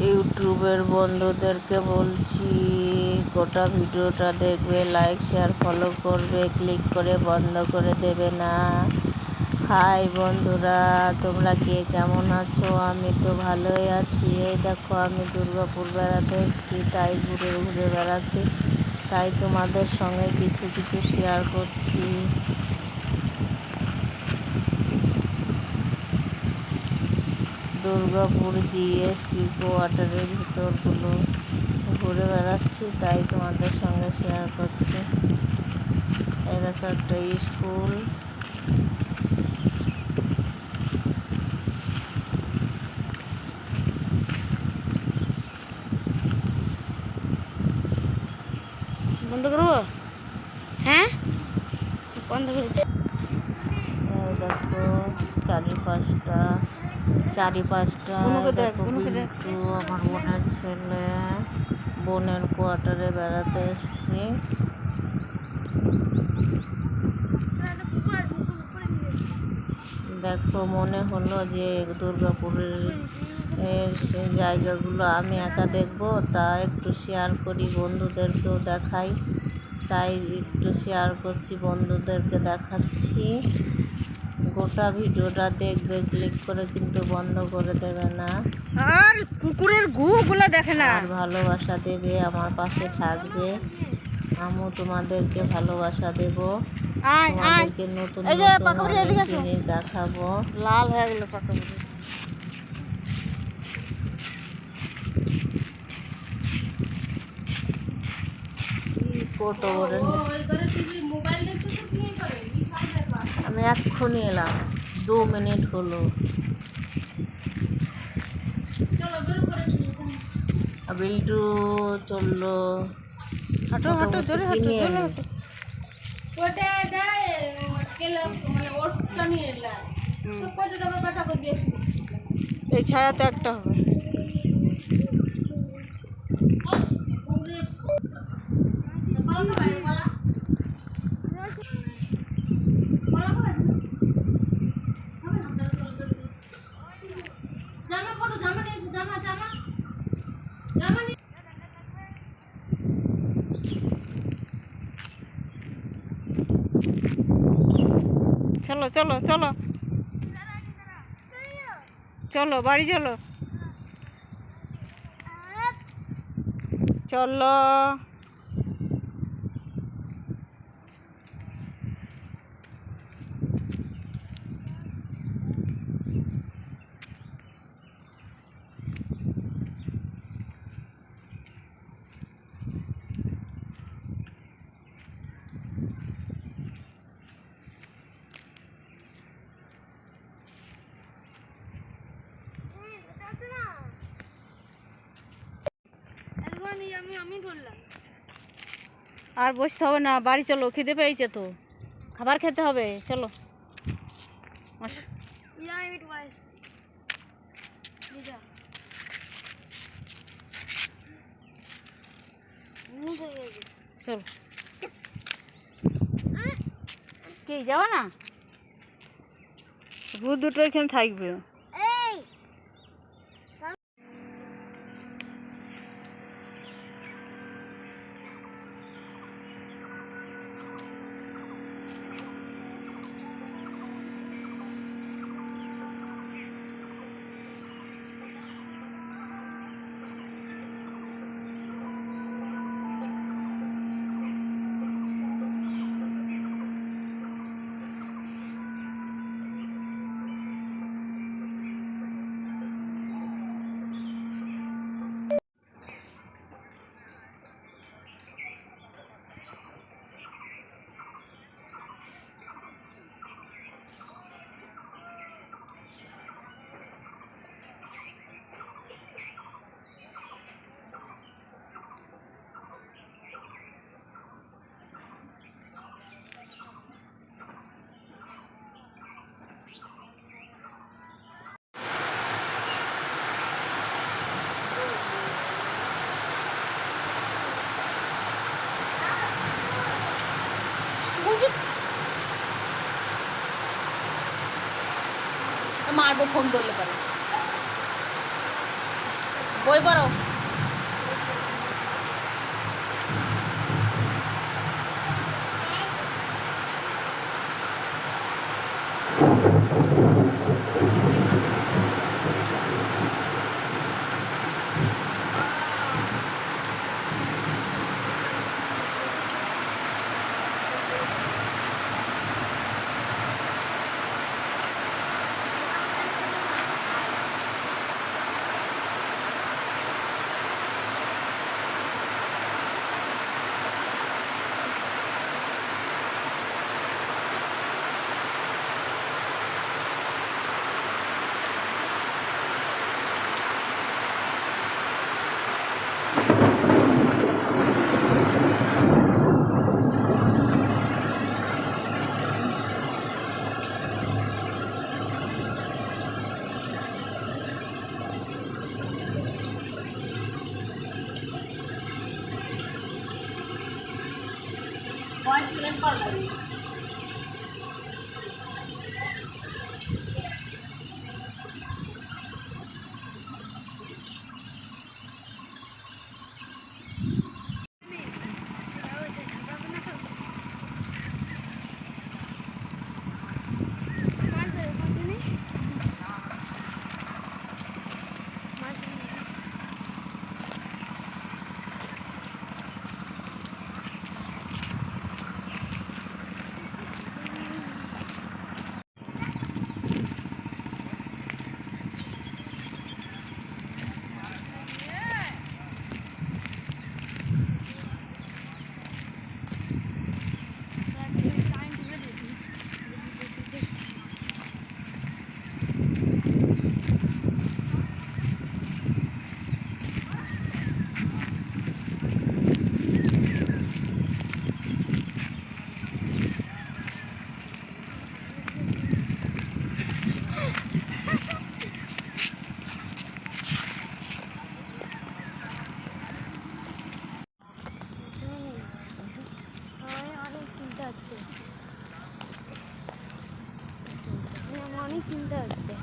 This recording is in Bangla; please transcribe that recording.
ইউটিউবের বন্ধুদেরকে বলছি, গোটা ভিডিওটা দেখবে লাইক শেয়ার ফলো করবে ক্লিক করে বন্ধ করে দেবে না। হাই বন্ধুরা, তোমরা কে? কেমন আছো? আমি তো ভালোই আছি। এই দেখো, আমি দুর্গাপুর বেড়াতে এসেছি, তাই ঘুরে ঘুরে বেড়াচ্ছি। তাই তোমাদের সঙ্গে কিছু কিছু শেয়ার করছি। দুর্গাপুর জিএসপি কোয়ার্টারের ভিতরগুলো ঘুরে বেড়াচ্ছি, তাই তোমাদের সঙ্গে শেয়ার করছি। এ দেখো একটা স্কুল বন্ধ করব হ্যাঁ বন্ধ করে দে। এই দেখো চারিপাশটা চারিপাশটা। বিল্টু আমার বোনের ছেলে বোনের কোয়ার্টারে বেড়াতে এসছি। দেখো মনে হলো যে দুর্গাপুরের সে জায়গাগুলো আমি একা দেখব তা একটু শেয়ার করি বন্ধুদেরকেও দেখাই। তাই একটু শেয়ার করছি বন্ধুদেরকে দেখাচ্ছি। গোটা ভিডিওটা দেখবে ক্লিক করে কিন্তু বন্ধ করে দেবে না। আর কুকুরের গু গুলো দেখে না। আর ভালোবাসা দেবে আমার পাশে থাকবে। আমিও তোমাদেরকে ভালোবাসা দেব। তোমাদেরকে নতুন এই যে নতুন এদিকে আসো। জিনিস দেখাবো। লাল হয়ে গেল পাকা বুড়ি। কত বড় আমি এক্ষুনি এলাম। দু মিনিট হলো। বিল্টু চলল হাঁটো হাঁটো জোরে হাঁটো জোরে হাঁটো। ওটা দেয় কেলে মানে ওটসটা নিয়ে এলাম। তো কত টাকা পাঠা করে দিয়েছি এই ছায়াতে একটা হবে। জামা চলো চলো চলো। চলো বাড়ি চলো। চলো। আর বসতে হবে না বাড়ি চলো খিদে পেয়েছে তো। খাবার খেতে হবে চলো। চলো। কি যাব না? ভূত দুটো এখানে থাকবে। মারবো ফোন করলে পারে। বই পড়ো। অনেক চিন্তা হচ্ছে। অনেক চিন্তা হচ্ছে।